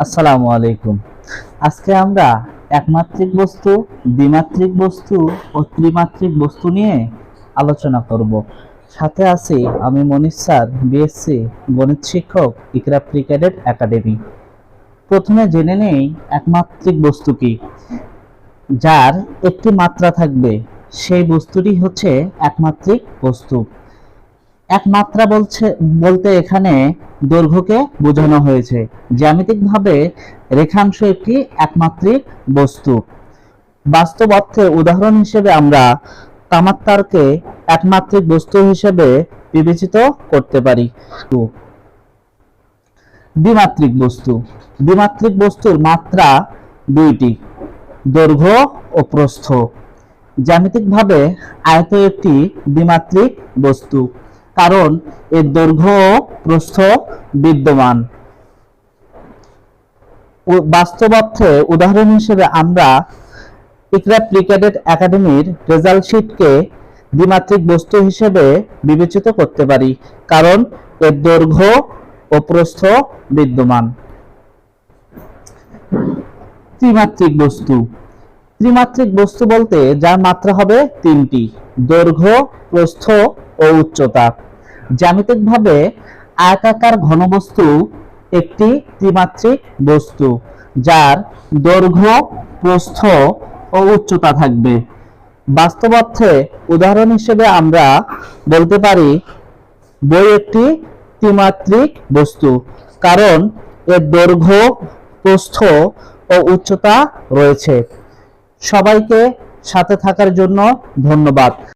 আসসালামু আলাইকুম। আজকে আমরা একমাত্রিক বস্তু, দ্বিমাত্রিক বস্তু ও ত্রিমাত্রিক বস্তু নিয়ে আলোচনা করব। সাথে আছি আমি মনীষ স্যার বিএসসি গণিত শিক্ষক, ইকরা ক্রিকেটের একাডেমি প্রথমে জেনে নেই একমাত্রিক বস্তু কি। যার একটি মাত্রা থাকবে, সেই বস্তুটি হচ্ছে একমাত্রিক বস্তু। এক মাত্রা বলছে, বলতে এখানে দৈর্ঘ্যকে বোঝানো হয়েছে। জ্যামিতিকভাবে রেখাংশ একটি একমাত্রিক বস্তু। বাস্তব অর্থে উদাহরণ হিসেবে আমরা তামাত্তারকে একমাত্রিক বস্তু হিসেবে বিবেচিত করতে পারি। দ্বিমাত্রিক বস্তু। দ্বিমাত্রিক বস্তুর মাত্রা দুইটি, দৈর্ঘ্য ও প্রস্থ। জ্যামিতিকভাবে আয়ত একটি দ্বিমাত্রিক বস্তু। কারণ এর দৈর্ঘ্য প্রস্থ বিদ্যমান। উ- বাস্তব অর্থে উদাহরণ হিসেবে আমরা ইকরা ক্রিকেটেড একাডেমির রেজাল্ট শিটকে দ্বিমাত্রিক বস্তু হিসেবে বিবেচিত করতে পারি, কারণ এর দৈর্ঘ্য ও প্রস্থ বিদ্যমান। ত্রিমাত্রিক বস্তু। ত্রিমাত্রিক বস্তু বলতে যার মাত্রা হবে তিনটি, দৈর্ঘ্য, প্রস্থ ও উচ্চতা। জ্যামিতিকভাবে আয়তাকার ঘনবস্তু একটি ত্রিমাত্রিক বস্তু, যার দৈর্ঘ্য, প্রস্থ ও উচ্চতা থাকবে। বাস্তব অর্থে উদাহরণ হিসেবে আমরা বলতে পারি, বই একটি ত্রিমাত্রিক বস্তু, কারণ এর দৈর্ঘ্য, প্রস্থ ও উচ্চতা রয়েছে। সবাইকে সাথে থাকার জন্য ধন্যবাদ।